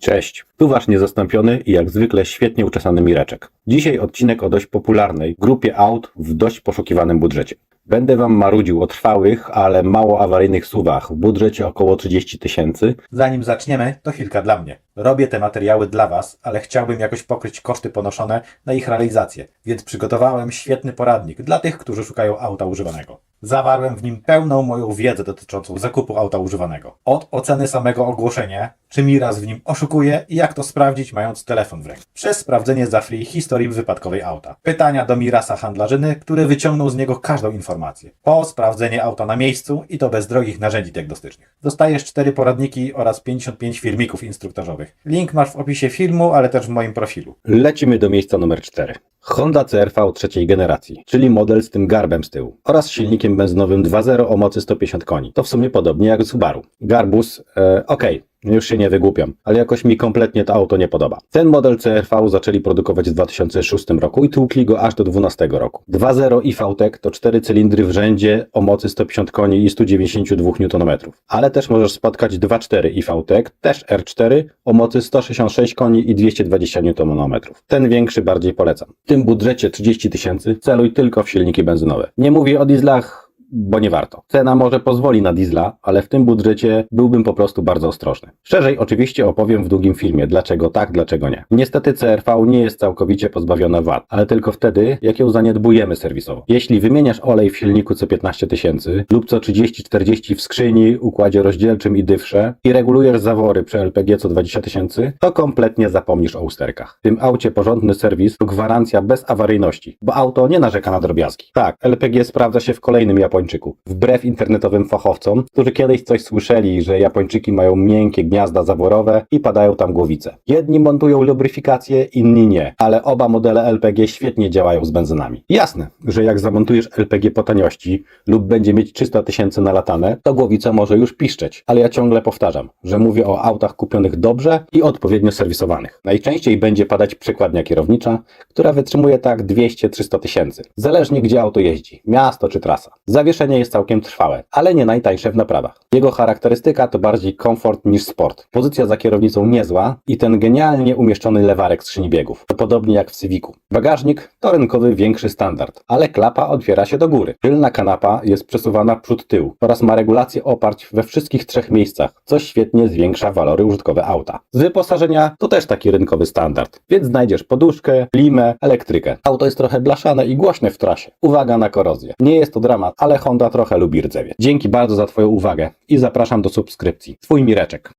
Cześć, tu wasz niezastąpiony i jak zwykle świetnie uczesany Mireczek. Dzisiaj odcinek o dość popularnej grupie aut w dość poszukiwanym budżecie. Będę wam marudził o trwałych, ale mało awaryjnych suwach w budżecie około 30 tysięcy. Zanim zaczniemy, to chwilka dla mnie. Robię te materiały dla Was, ale chciałbym jakoś pokryć koszty ponoszone na ich realizację, więc przygotowałem świetny poradnik dla tych, którzy szukają auta używanego. Zawarłem w nim pełną moją wiedzę dotyczącą zakupu auta używanego. Od oceny samego ogłoszenia, czy Miraz w nim oszukuje i jak to sprawdzić mając telefon w ręku. Przez sprawdzenie za free historii wypadkowej auta. Pytania do Mirasa handlarzyny, który wyciągnął z niego każdą informację. Po sprawdzenie auta na miejscu i to bez drogich narzędzi diagnostycznych. Dostajesz 4 poradniki oraz 55 filmików instruktażowych. Link masz w opisie filmu, ale też w moim profilu. Lecimy do miejsca numer 4. Honda CRV trzeciej generacji, czyli model z tym garbem z tyłu oraz silnikiem benzynowym 2.0 o mocy 150 koni. To w sumie podobnie jak Subaru. Garbus, e, okej, już się nie wygłupiam, ale jakoś mi kompletnie to auto nie podoba. Ten model CRV zaczęli produkować w 2006 roku i tłukli go aż do 2012 roku. 2.0 i VTEC to 4 cylindry w rzędzie o mocy 150 koni i 192 Nm. Ale też możesz spotkać 2.4 i VTEC, też R4 o mocy 166 koni i 220 Nm. Ten większy bardziej polecam. W tym budżecie 30 tysięcy celuj tylko w silniki benzynowe. Nie mówię o dieslach, bo nie warto. Cena może pozwoli na diesla, ale w tym budżecie byłbym po prostu bardzo ostrożny. Szerzej oczywiście opowiem w długim filmie, dlaczego tak, dlaczego nie. Niestety CRV nie jest całkowicie pozbawiona wad, ale tylko wtedy, jak ją zaniedbujemy serwisowo. Jeśli wymieniasz olej w silniku co 15 tysięcy lub co 30-40 w skrzyni, układzie rozdzielczym i dywrze i regulujesz zawory przy LPG co 20 tysięcy, to kompletnie zapomnisz o usterkach. W tym aucie porządny serwis to gwarancja bez awaryjności, bo auto nie narzeka na drobiazgi. Tak, LPG sprawdza się w kolejnym Japończyku. Wbrew internetowym fachowcom, którzy kiedyś coś słyszeli, że Japończyki mają miękkie gniazda zaworowe i padają tam głowice. Jedni montują lubryfikację, inni nie, ale oba modele LPG świetnie działają z benzynami. Jasne, że jak zamontujesz LPG po taniości lub będzie mieć 300 tysięcy nalatane, to głowica może już piszczeć, ale ja ciągle powtarzam, że mówię o autach kupionych dobrze i odpowiednio serwisowanych. Najczęściej będzie padać przekładnia kierownicza, która wytrzymuje tak 200-300 tysięcy, zależnie gdzie auto jeździ, miasto czy trasa. Zawieszenie jest całkiem trwałe, ale nie najtańsze w naprawach. Jego charakterystyka to bardziej komfort niż sport. Pozycja za kierownicą niezła i ten genialnie umieszczony lewarek skrzyni biegów. To podobnie jak w Civicu. Bagażnik to rynkowy większy standard, ale klapa otwiera się do góry. Tylna kanapa jest przesuwana przód tył oraz ma regulację oparć we wszystkich trzech miejscach, co świetnie zwiększa walory użytkowe auta. Z wyposażenia to też taki rynkowy standard, więc znajdziesz poduszkę, klimę, elektrykę. Auto jest trochę blaszane i głośne w trasie. Uwaga na korozję. Nie jest to dramat, Honda trochę lubi rdzewie. Dzięki bardzo za Twoją uwagę i zapraszam do subskrypcji. Twój Mireczek.